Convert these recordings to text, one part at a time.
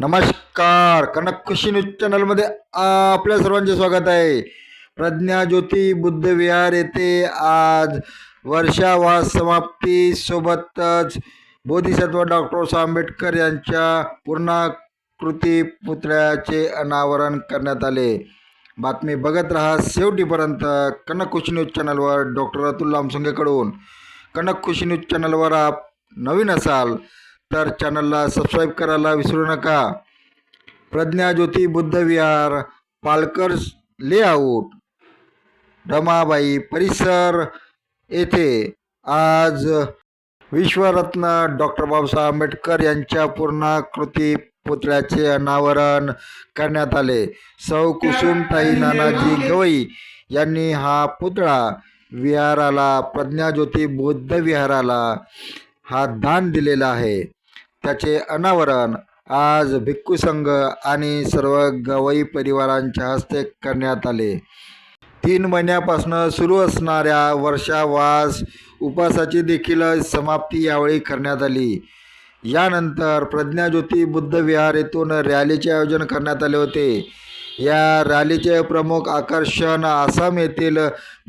नमस्कार. कनक कृषी न्यूज चॅनलमध्ये आपल्या सर्वांचे स्वागत आहे. प्रज्ञा ज्योती बुद्ध विहार येथे आज वर्षावास समाप्ती सोबतच बोधिसत्व डॉक्टर आंबेडकर यांच्या पूर्णाकृती पुतळ्याचे अनावरण करण्यात आले. बातमी बघत राहा शेवटीपर्यंत कनक खुशी न्यूज चॅनलवर डॉक्टर अतुल लामसंगेकडून. कनक खुशी न्यूज चॅनलवर आप नवीन असाल तर चॅनलला सबस्क्राईब करायला विसरू नका. प्रज्ञाज्योती बुद्धविहार पालकर लेआउट रमाबाई परिसर येथे आज विश्वरत्न डॉक्टर बाबासाहेब आंबेडकर यांच्या पूर्णाकृती पुतळ्याचे अनावरण करण्यात आले. सौ कुसुमताई नानाजी गवई यांनी हा पुतळा विहाराला प्रज्ञाज्योती बुद्ध विहाराला हा दान दिलेला आहे. त्याचे अनावरण आज भिक्खू संघ आणि सर्व गवई परिवारांच्या हस्ते करण्यात आले. तीन महिन्यापासून सुरू असणाऱ्या वर्षावास उपासाची देखील समाप्ती यावेळी करण्यात आली. यानंतर प्रज्ञाज्योती बुद्ध विहार येथून रॅलीचे आयोजन करण्यात आले होते. या रॅलीचे प्रमुख आकर्षण आसाम येथील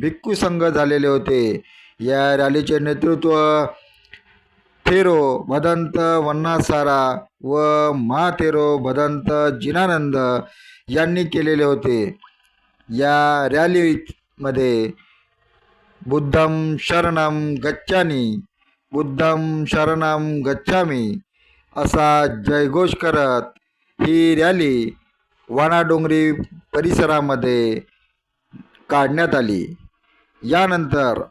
भिक्खू संघ झालेले होते. या रॅलीचे नेतृत्व थेरो भदंत वन्नासारा व महाथेरो भदंत जिनानंद यांनी केलेले होते. या रॅलीमध्ये बुद्धम शरणम गच्छानी बुद्धम शरणम गच्छामी असा जयघोष करत ही रॅली वाणाडोंगरी परिसरामध्ये काढण्यात आली. यानंतर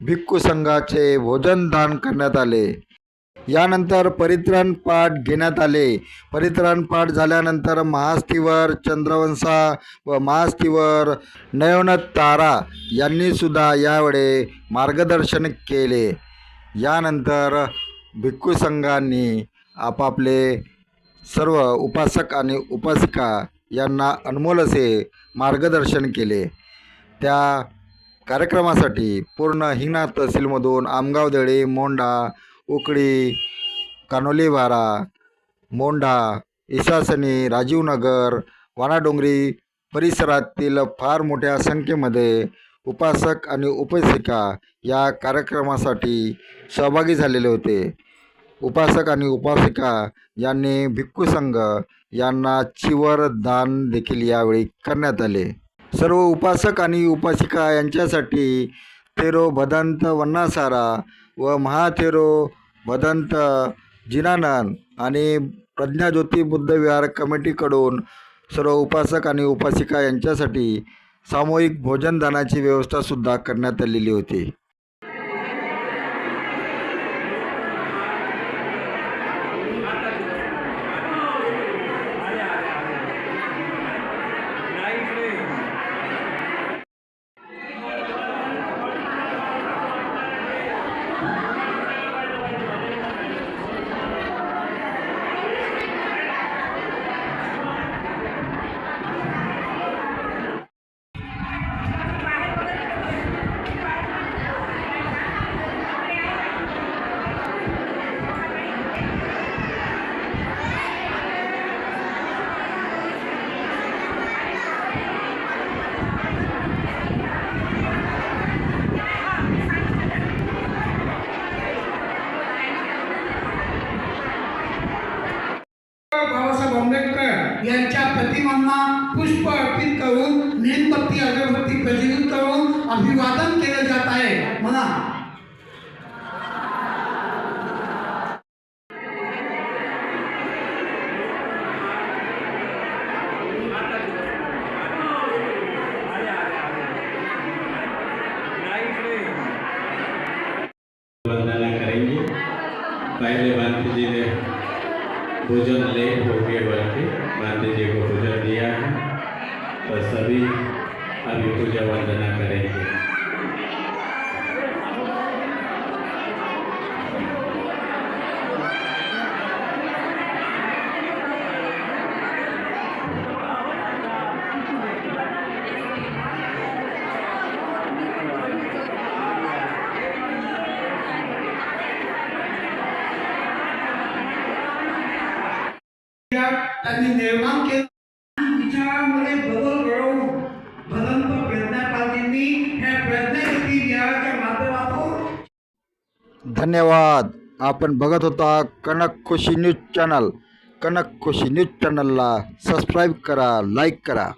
भिक्खू संघाचे भोजन दान करण्यात आले. यानंतर परित्रण पाठ घेण्यात आले. परित्रण पाठ झाल्यानंतर महास्तीवर चंद्रवंशा व महास्तीवर नयनत तारा यांनीसुद्धा यावेळे यावेळी मार्गदर्शन केले. यानंतर भिक्खू संघांनी आपापले सर्व उपासक आणि उपासिका यांना अनमोल असे मार्गदर्शन केले. त्या कार्यक्रमासाठी पूर्ण हिंगणा तहसीलमधून आमगाव देळे मोंडा उकळी कानोलीवारा मोंढा इसासनी राजीवनगर वाणाडोंगरी परिसरातील फार मोठ्या संख्येमध्ये उपासक आणि उपासिका या कार्यक्रमासाठी सहभागी झालेले होते. उपासक आणि उपासिका यांनी भिक्खू संघ यांना चिवर दान देखील यावेळी करण्यात आले. सर्व उपासक आणि उपासिका यांच्यासाठी तेरो भदंत वन्नासारा व महाथेरो भदंत जिनानंद आणि प्रज्ञाज्योती बुद्ध विहार कमिटीकडून सर्व उपासक आणि उपासिका यांच्यासाठी सामूहिक भोजनदानाची व्यवस्थासुद्धा करण्यात आलेली होती. बाबासाहेब आंबेडकर यांच्या प्रतिमांना पुष्प अर्पित करून मेणबत्ती अगरबत्ती प्रज्वलित करून अभिवादन केलं जात आहे. म्हणा. वंदना करेंगे. पहले मानती जी ने भोजन ले हो बल्कि गांधी जी को भोजन दिया है. तो सभी अभी पूजा वंदना करेंगे. त्यांनी निर्माण केलं. विचारामध्ये बदल घडवून भदंत प्रज्ञापालजींनी ह्या प्रज्ञाशक्ती विहाराच्या माध्यमातून धन्यवाद. आपण बघत होता Kanak Khushi news channel. Kanak Khushi news चॅनलला सबस्क्राईब करा लाईक करा.